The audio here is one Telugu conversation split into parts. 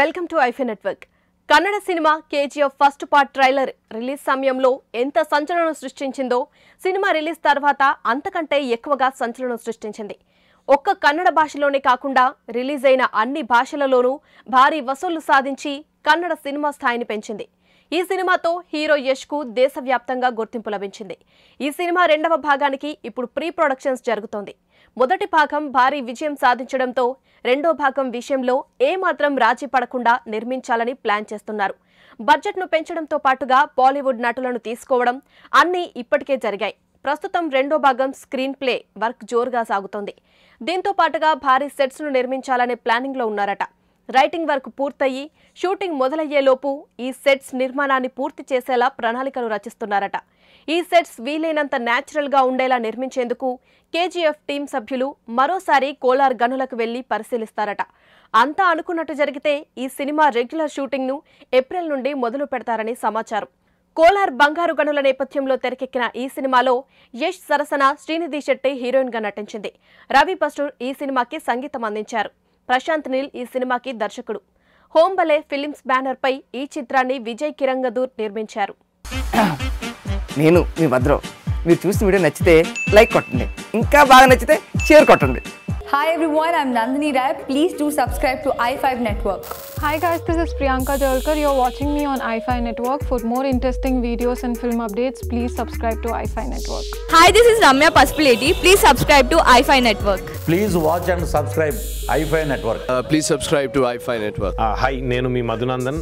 Welcome to iFy network. Kannada cinema KGF first part trailer release సమయంలో ఎంత సంచలనం సృష్టించిందో సినిమా రిలీజ్ తర్వాత అంతకంటే ఎక్కువగా సంచలనం సృష్టించింది. ఒక్క కన్నడ భాషలోనే కాకుండా రిలీజ్ అయిన అన్ని భాషలలోనూ భారీ వసూళ్ళు సాధించి కన్నడ సినిమా స్థాయిని పెంచింది. ఈ సినిమాతో హీరో యష్కు దేశవ్యాప్తంగా గుర్తింపు లభించింది. ఈ సినిమా రెండవ భాగానికి ఇప్పుడు ప్రీ ప్రొడక్షన్స్ జరుగుతోంది. మొదటి భాగం భారీ విజయం సాధించడంతో రెండో భాగం విషయంలో ఏమాత్రం రాజీ పడకుండా నిర్మించాలని ప్లాన్ చేస్తున్నారు. బడ్జెట్ను పెంచడంతో పాటుగా బాలీవుడ్ నటులను తీసుకోవడం అన్నీ ఇప్పటికే జరిగాయి. ప్రస్తుతం రెండో భాగం స్క్రీన్ ప్లే వర్క్ జోరుగా సాగుతోంది. దీంతో పాటుగా భారీ సెట్స్ను నిర్మించాలనే ప్లానింగ్లో ఉన్నారట. రైటింగ్ వర్క్ పూర్తయి షూటింగ్ మొదలయ్యేలోపు ఈ సెట్స్ నిర్మాణాన్ని పూర్తి చేసేలా ప్రణాళికలు రచిస్తున్నారట. ఈ సెట్స్ వీలైనంత న్యాచురల్గా ఉండేలా నిర్మించేందుకు కేజీఎఫ్ టీం సభ్యులు మరోసారి కోలార్ గనులకు వెళ్ళి పరిశీలిస్తారట. అంతా అనుకున్నట్టు జరిగితే ఈ సినిమా రెగ్యులర్ షూటింగ్ను ఏప్రిల్ నుండి మొదలు పెడతారని సమాచారం. కోలార్ బంగారు గనుల నేపథ్యంలో తెరకెక్కిన ఈ సినిమాలో యష్ సరసన శ్రీనిధి శెట్టి హీరోయిన్గా నటించింది. రవి బస్టూర్ ఈ సినిమాకి సంగీతం అందించారు. ప్రశాంత్ నీల్ ఈ సినిమాకి దర్శకుడు. హోంబలే ఫిలిమ్స్ బ్యానర్ పై ఈ చిత్రాన్ని విజయ్ కిరంగదూర్ నిర్మించారు. నేను మీ భద్రం మీరు చూసిన వీడియో నచ్చితే లైక్ కొట్టండి. ఇంకా బాగా నచ్చితే షేర్ కొట్టండి. Hi everyone I'm Nandini Roy please do subscribe to I five network hi guys this is Priyanka Jolkar your watching me on I network for more interesting videos and film updates please subscribe to I network hi this is Ramya Pasipileti please subscribe to I network please watch and subscribe iFy network. Please subscribe to iFy network hi నేను మీ Madhunandan.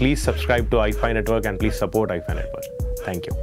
Please subscribe to iFy network and please support iFy network thank you